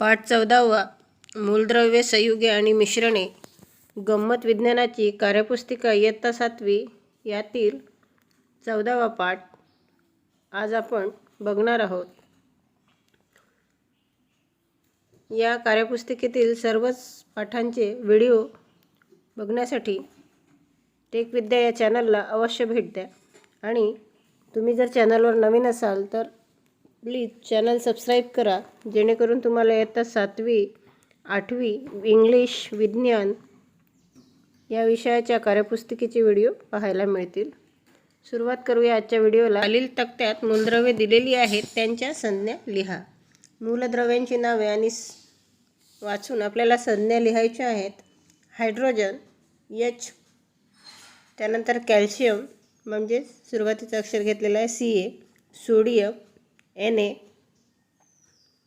पाठ चौदावा. मूलद्रव्ये संयुगे आणि मिश्रणे. गंमत विज्ञानाची कार्यपुस्तिका इयत्ता सातवी. यातील चौदावा पाठ आज आपण बघणार आहोत. या कार्यपुस्तिकेतील सर्वच पाठांचे व्हिडिओ बघण्यासाठी टेकविद्या या चॅनलला अवश्य भेट द्या. आणि तुम्ही जर चॅनलवर नवीन असाल तर प्लीज चॅनल सबस्क्राईब करा जेणेकरून तुम्हाला इयत्ता सातवी आठवी इंग्लिश विज्ञान या विषयाच्या कार्यपुस्तिकेचे व्हिडिओ पाहायला मिळतील. सुरुवात करूया आजच्या व्हिडिओला. खालील तक्त्यात मूलद्रव्ये दिलेली आहेत त्यांच्या संज्ञा लिहा. मूलद्रव्यांची नावे आणि वाचून आपल्याला संज्ञा लिहायच्या आहेत. हायड्रोजन एच त्यानंतर कॅल्शियम म्हणजेच सुरुवातीचं अक्षर घेतलेलं आहे C A sodium N A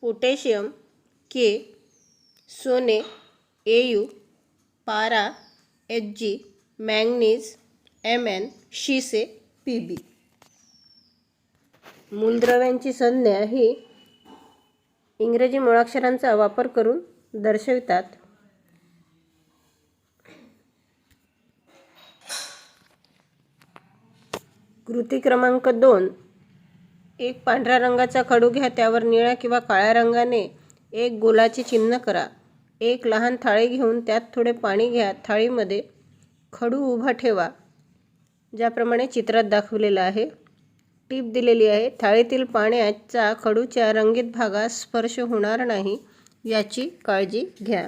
potassium K सोने ए यू पारा H G manganese M N शिसे पी बी मूलद्रव्यांची संज्ञा ही इंग्रजी मुळाक्षरांचा वापर करून दर्शवितात. कृती क्रमांक दोन. एक पांढऱ्या रंगाचा खडू घ्या त्यावर निळ्या किंवा काळ्या रंगाने एक गोलाचे चिन्ह करा. एक लहान थाळी घेऊन त्यात थोडे पाणी घ्या. थाळीमध्ये खडू उभा ठेवा ज्याप्रमाणे चित्रात दाखवलेलं आहे. टीप दिलेली आहे थाळीतील पाण्याचा खडूच्या रंगीत भागास स्पर्श होणार नाही याची काळजी घ्या.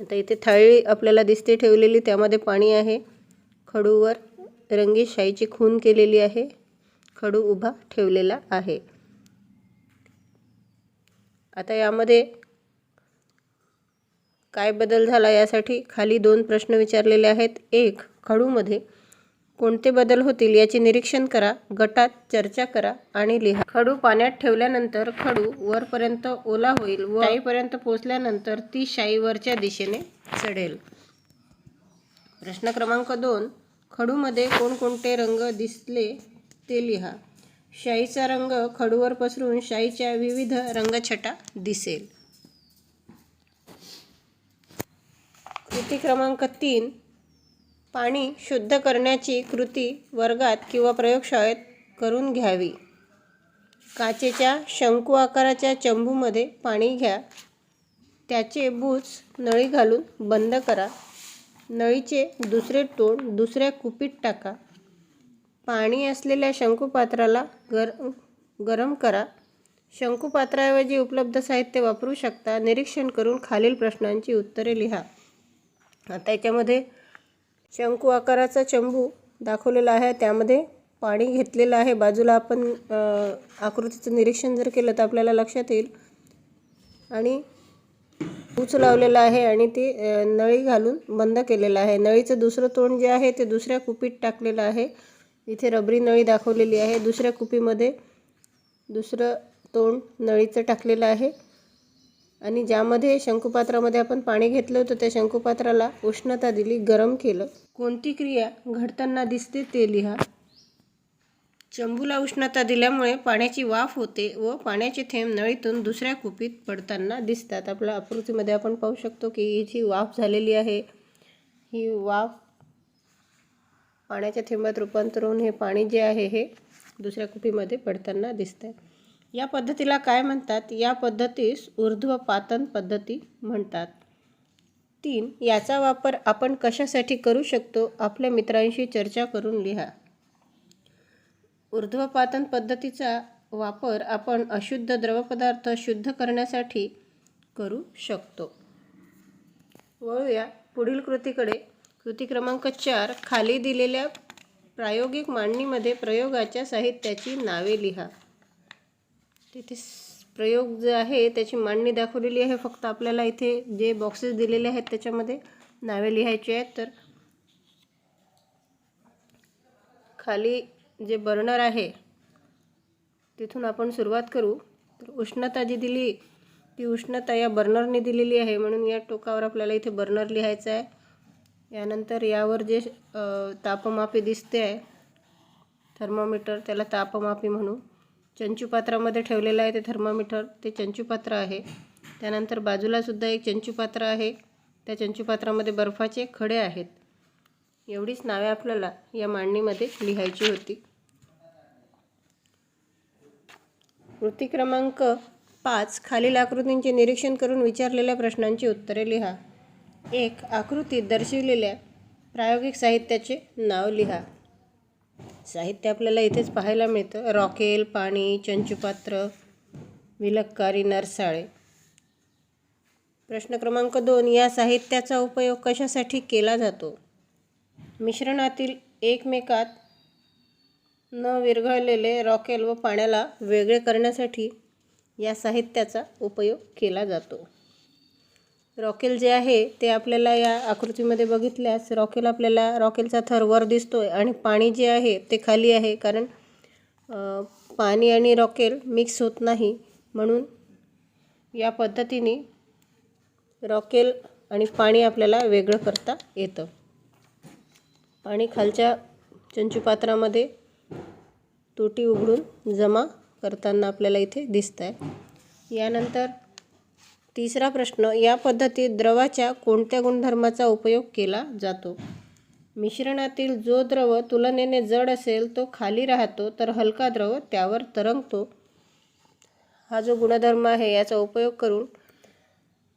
आता इथे थाळी आपल्याला दिसते ठेवलेली त्यामध्ये पाणी आहे. खडूवर रंगीत शाईची खून केलेली आहे. खडू उभा ठेवलेला आहे. आता यामध्ये काय बदल झाला यासाठी खाली दोन प्रश्न विचारलेले आहेत. एक खडूमध्ये कोणते बदल होतील याचे निरीक्षण करा गटात चर्चा करा आणि लिहा. खडू पाण्यात ठेवल्यानंतर खडू वरपर्यंत ओला होईल व शाईपर्यंत पोचल्यानंतर ती शाई वरच्या दिशेने चढेल. प्रश्न क्रमांक दोन खडूमध्ये कोणकोणते रंग दिसले ते लिहा. शाईचा रंग खडूवर पसरून शाईच्या विविध रंगछटा दिसेल. कृती क्रमांक तीन पाणी शुद्ध करण्याची कृती वर्गात किंवा प्रयोगशाळेत करून घ्यावी. काचेच्या शंकू आकाराच्या चंबूमध्ये पाणी घ्या. त्याचे बूच नळी घालून बंद करा. नळीचे दुसरे तोंड दुसऱ्या कुपीत टाका. पाणी असलेल्या शंकूपात्राला गर गरम करा. शंकूपात्राऐवजी उपलब्ध साहित्य वापरू शकता. निरीक्षण करून खालील प्रश्नांची उत्तरे लिहा. आता याच्यामध्ये शंकू आकाराचा चंबू दाखवलेला आहे. त्यामध्ये पाणी घेतलेलं आहे. बाजूला आपण आकृतीचं निरीक्षण जर केलं तर आपल्याला लक्षात येईल. आणि ऊच लावलेला आहे आणि ते नळी घालून बंद केलेलं आहे. नळीचं दुसरं तोंड जे आहे ते दुसऱ्या कुपीत टाकलेलं आहे. इथे रबरी नळी दाखवलेली आहे. दुसऱ्या कुपीमध्ये दुसरं तोंड नळीचं टाकलेलं आहे. आणि ज्यामध्ये शंकुपात्रामध्ये आपण पाणी घेतलं होतं त्या शंकुपात्राला उष्णता दिली गरम केलं. कोणती क्रिया घडताना दिसते ते लिहा. चंबूला उष्णता दिल्यामुळे पाण्याची वाफ होते व पाण्याचे थेंब नळीतून दुसऱ्या कुपीत पडताना दिसतात. आपल्या आकृतीमध्ये आपण पाहू शकतो की इथे वाफ झालेली आहे ही वाफ पाण्याच्या थेंबात रूपांतर होऊन हे पाणी जे आहे हे दुसऱ्या कुपीमध्ये पडताना दिसत आहे या पद्धतीला काय म्हणतात? या पद्धतीस ऊर्ध्वपातन पद्धती म्हणतात. तीन याचा वापर आपण कशासाठी करू शकतो? आपल्या मित्रांशी चर्चा करून लिहा. ऊर्ध्वपातन पद्धतीचा वापर आपण अशुद्ध द्रवपदार्थ शुद्ध करण्यासाठी करू शकतो. वळूया पुढील कृतीकडे. कृती क्रमांक चार खाली दिलेल्या प्रायोगिक मांडणीमध्ये प्रयोगाच्या साहित्याची नावे लिहा. तिथे प्रयोग जे आहे त्याची मांडणी दाखवलेली आहे. फक्त आपल्याला इथे जे बॉक्सेस दिलेले आहेत त्याच्यामध्ये नावे लिहायची आहेत. तर खाली जे बर्नर आहे तिथून आपण सुरुवात करू. तर उष्णता जी दिली ती उष्णता या बर्नरने दिलेली आहे. म्हणून या टोकावर आपल्याला इथे बर्नर लिहायचं आहे. यानंतर यावर जे तापमापी दिसते आहे थर्मोमीटर त्याला तापमापी म्हणू. चंचूपात्रामध्ये ठेवलेलं आहे ते थर्मामीटर ते चंचूपात्र आहे. त्यानंतर बाजूलासुद्धा एक चंचूपात्र आहे. त्या चंचूपात्रामध्ये बर्फाचे खडे आहेत. एवढीच नावे आपल्याला या मांडणीमध्ये लिहायची होती. कृती क्रमांक पाच खालील आकृतींचे निरीक्षण करून विचारलेल्या प्रश्नांची उत्तरे लिहा. एक आकृतीत दर्शविलेल्या प्रायोगिक साहित्याचे नाव लिहा. साहित्य आपल्याला इथेच पाहायला मिळतं. रॉकेल पाणी चंचुपात्र विलक्कारी नरसाळे. प्रश्न क्रमांक दोन या साहित्याचा उपयोग कशासाठी केला जातो? मिश्रणातील एकमेकात न विरघळलेले रॉकेल व पाण्याला वेगळे करण्यासाठी या साहित्याचा उपयोग केला जातो. रॉकेल जे आहे ते आपल्याला या आकृतीमध्ये बघितल्यास रॉकेल आपल्याला रॉकेलचा थर वर दिसतो आहे आणि पाणी जे आहे ते खाली आहे कारण पाणी आणि रॉकेल मिक्स होत नाही. म्हणून या पद्धतीने रॉकेल आणि पाणी आपल्याला वेगळं करता येतं. पाणी खालच्या चंचूपात्रामध्ये तोटी उघडून जमा करताना आपल्याला इथे दिसत आहे यानंतर तिसरा प्रश्न या पद्धतीत द्रवाच्या कोणत्या गुणधर्माचा उपयोग केला जातो? मिश्रणातील जो द्रव तुलनेने जड असेल तो खाली राहतो तर हलका द्रव त्यावर तरंगतो. हा जो गुणधर्म आहे याचा उपयोग करून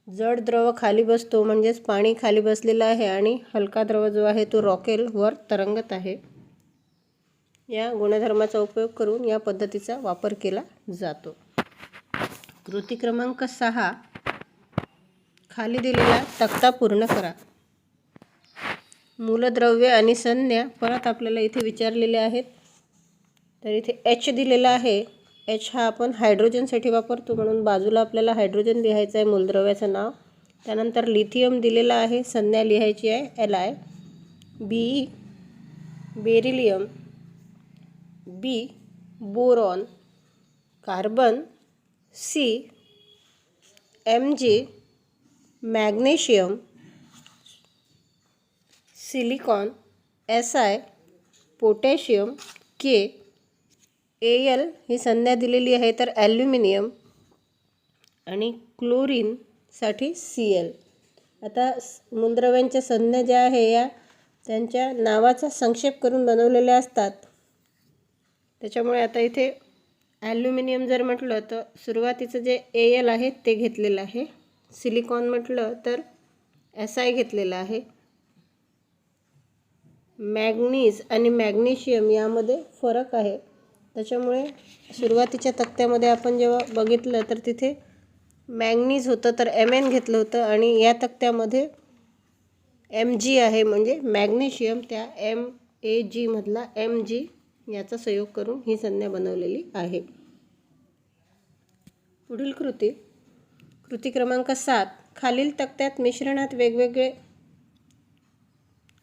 जड द्रव खाली बसतो म्हणजेच पाणी खाली बसलेलं आहे आणि हलका द्रव जो आहे तो रॉकेल वर तरंगत आहे. या गुणधर्माचा उपयोग करून या पद्धतीचा वापर केला जातो. कृती क्रमांक सहा खाली दिलेला तक्ता पूर्ण करा. मूलद्रव्य आणि संज्ञा परत आपल्याला इथे विचारलेले आहेत. तर इथे एच दिलेला आहे. एच हा आपण हायड्रोजनसाठी वापरतो म्हणून बाजूला आपल्याला हायड्रोजन लिहायचं आहे मूलद्रव्याचं नाव. त्यानंतर लिथियम दिलेला आहे. संज्ञा लिहायची आहे L I B beryllium B boron carbon C M G magnesium silicon S I potassium K A L ही संज्ञा दिलेली आहे तर ॲल्युमिनियम आणि क्लोरीनसाठी सी एल. आता मूलद्रव्यांच्या संज्ञा ज्या आहे या त्यांच्या नावाचा संक्षेप करून बनवलेल्या असतात. त्याच्यामुळे आता इथे ॲल्युमिनियम जर म्हटलं तर सुरुवातीचं जे ए एल आहे ते घेतलेलं आहे. सिलिकॉन म्हटलं तर एस आय घेतलेलं आहे. मॅग्नीज आणि मॅग्नेशियम यामध्ये फरक आहे. त्याच्यामुळे सुरुवातीच्या तक्त्यामध्ये आपण जेव्हा बघितलं तर तिथे मॅग्नीज होतं तर एम एन घेतलं होतं आणि या तक्त्यामध्ये एम जी आहे म्हणजे मॅग्नेशियम त्या एम ए जीमधला एम जी याचा संयोग करून ही संज्ञा बनवलेली आहे. पुढील कृती. कृती क्रमांक सात. खालील तक्त्यात मिश्रणात वेगवेगळे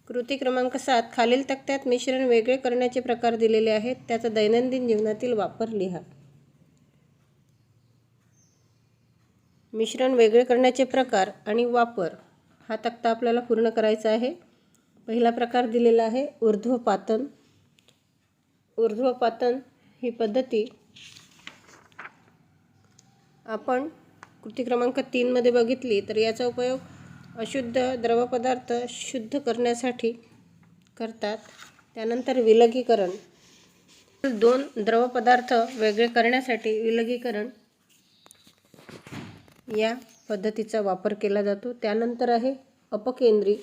कृती क्रमांक सात. खालील तक्त्यात मिश्रण वेगळे करण्याचे प्रकार दिलेले आहेत. त्याचा दैनंदिन जीवनातील वापर लिहा. मिश्रण वेगळे करण्याचे प्रकार आणि वापर. हा तक्ता आपल्याला पूर्ण करायचा आहे. पहिला प्रकार दिलेला आहे ऊर्ध्वपातन. ऊर्ध्वपातन ही पद्धती आपण कृती क्रमांक तीनमध्ये बघितली तर याचा उपयोग अशुद्ध द्रवपदार्थ शुद्ध करण्यासाठी करतात. त्यानंतर विलगीकरण. दोन द्रवपदार्थ वेगळे करण्यासाठी विलगीकरण या पद्धतीचा वापर केला जातो. त्यानंतर आहे अपकेंद्री.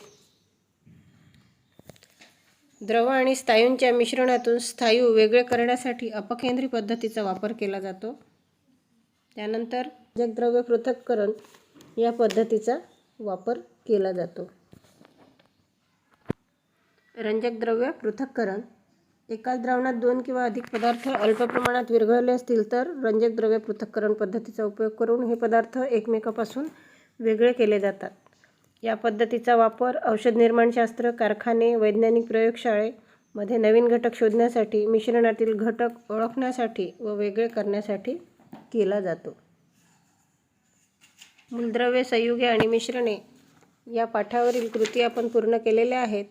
द्रव आणि स्थायूंच्या मिश्रणातून स्थायू वेगळे करण्यासाठी अपकेंद्री पद्धतीचा वापर केला जातो. त्यानंतर जगद्रव्य पृथक्करण या पद्धतीचा वापर केला जातो. रंजक द्रव्य पृथक्करण एकाच द्रावणात दोन किंवा अधिक पदार्थ अल्प प्रमाणात विरघळले असतील तर रंजक द्रव्य पृथक्करण पद्धतीचा उपयोग करून हे पदार्थ एकमेकापासून वेगळे केले जातात. या पद्धतीचा वापर औषध निर्माणशास्त्र कारखाने वैज्ञानिक प्रयोगशाळेमध्ये नवीन घटक शोधण्यासाठी मिश्रणातील घटक ओळखण्यासाठी व वेगळे करण्यासाठी केला जातो. मूलद्रव्य संयुगे आणि मिश्रणे या पाठावरील कृती आपण पूर्ण केलेल्या आहेत.